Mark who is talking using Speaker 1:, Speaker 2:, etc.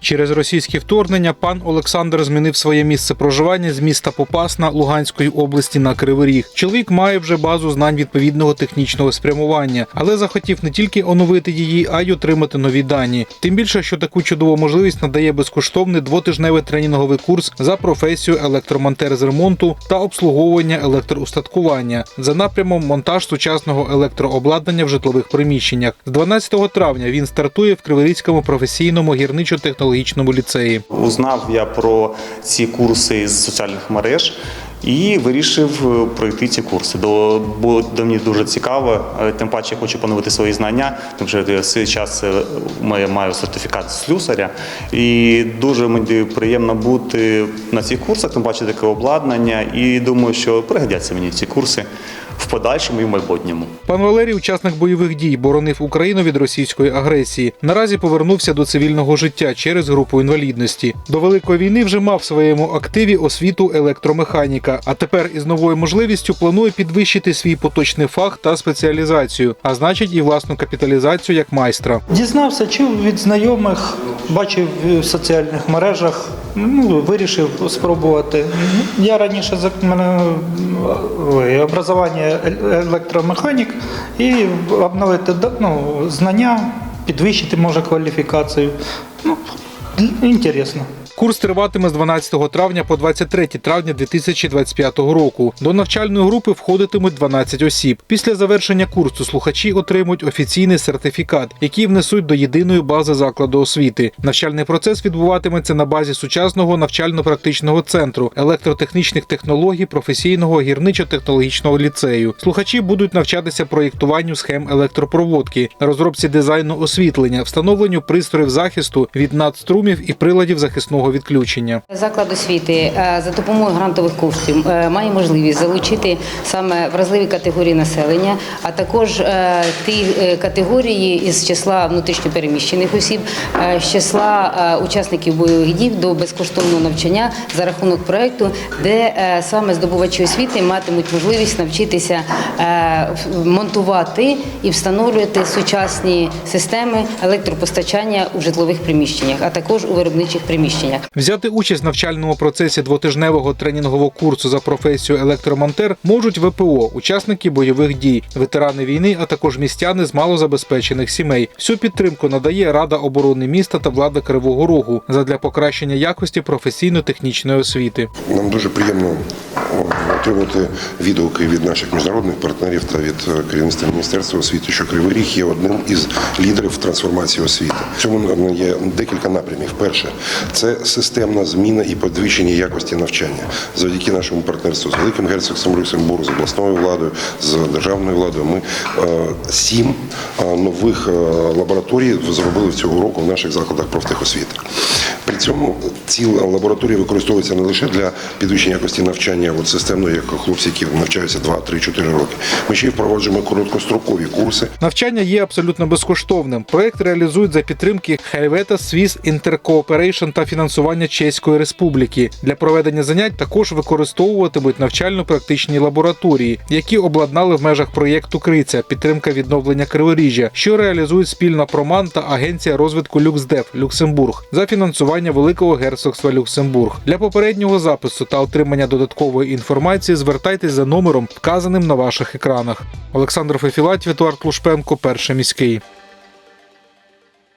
Speaker 1: Через російське вторгнення пан Олександр змінив своє місце проживання з міста Попасна Луганської області на Кривий Ріг. Чоловік має вже базу знань відповідного технічного спрямування, але захотів не тільки оновити її, а й отримати нові дані. Тим більше, що таку чудову можливість надає безкоштовний двотижневий тренінговий курс за професію електромонтер з ремонту та обслуговування електроустаткування за напрямом монтаж сучасного електрообладнання в житлових приміщеннях. З 12 травня він стартує в Криворізькому професійному гірничо-технологічному ліцеї.
Speaker 2: Узнав я про ці курси з соціальних мереж і вирішив е, пройти ці курси. До- Було до мені дуже цікаво, е, тим паче я хочу поновити свої знання, тому що я час е, маю- маю сертифікат слюсаря. І дуже мені приємно бути на цих курсах, тим паче таке обладнання. І думаю, що пригодяться мені ці курси в подальшому і в майбутньому.
Speaker 1: Пан Валерій, учасник бойових дій, боронив Україну від російської агресії. Наразі повернувся до цивільного життя через групу інвалідності. До великої війни вже мав в своєму активі освіту електромеханіка. А тепер із новою можливістю планує підвищити свій поточний фах та спеціалізацію, а значить і власну капіталізацію як майстра.
Speaker 3: Дізнався, чув від знайомих, бачив в соціальних мережах, ну, вирішив спробувати. Я раніше за мене образування е- електромеханік і обновити ну, знання, підвищити може кваліфікацію. Ну, інтересно.
Speaker 1: Курс триватиме з 12 травня по 23 травня 2025 року. До навчальної групи входитимуть 12 осіб. Після завершення курсу слухачі отримують офіційний сертифікат, який внесуть до єдиної бази закладу освіти. Навчальний процес відбуватиметься на базі сучасного навчально-практичного центру електротехнічних технологій професійного гірничо-технологічного ліцею. Слухачі будуть навчатися проєктуванню схем електропроводки, розробці дизайну освітлення, встановленню пристроїв захисту від надструмів і приладів захисного відключення.
Speaker 4: Заклад освіти е, за допомогою грантових коштів е, має можливість залучити саме вразливі категорії населення, а також е, ті категорії із числа внутрішньопереміщених осіб, з числа учасників бойових дій до безкоштовного навчання за рахунок проекту, де саме здобувачі освіти матимуть можливість навчитися монтувати і встановлювати сучасні системи електропостачання у житлових приміщеннях, а також у виробничих приміщеннях.
Speaker 1: Взяти участь в навчальному процесі двотижневого тренінгового курсу за професію електромонтер можуть ВПО, учасники бойових дій, ветерани війни, а також містяни з малозабезпечених сімей. Всю підтримку надає Рада оборони міста та влада Кривого Рогу задля покращення якості професійно-технічної освіти.
Speaker 5: Нам дуже приємно отримати відгуки від наших міжнародних партнерів та від е, керівництва Міністерства освіти, що Кривий Ріг є одним із лідерів трансформації освіти. В цьому є декілька напрямів. Перше це системна зміна і підвищення якості навчання завдяки нашому партнерству з Великим Герцогством Люксембургу, з обласною владою, з державною владою. Ми е, сім е, нових е, лабораторій зробили цього року в наших закладах профтехосвіти. При цьому ці лабораторії використовуються не лише для підвищення якості навчання, от системно, як хлопці, які навчаються 2, 3, 4 роки. Ми ще й впроваджуємо короткострокові курси.
Speaker 1: Навчання є абсолютно безкоштовним. Проект реалізують за підтримки Helvetia Swiss Intercooperation та фінансування Чеської Республіки. Для проведення занять також використовуватимуть навчально-практичні лабораторії, які обладнали в межах проєкту Криця підтримка відновлення криворіжжя, що реалізують спільно Проман та Агенція розвитку Люксдев Люксембург за фінансування Великого герцогства Люксембург. Для попереднього запису та отримання додаткової інформації звертайтесь за номером, вказаним на ваших екранах. Олександр Фефілатів, Едуард Лушпенко, перший міський.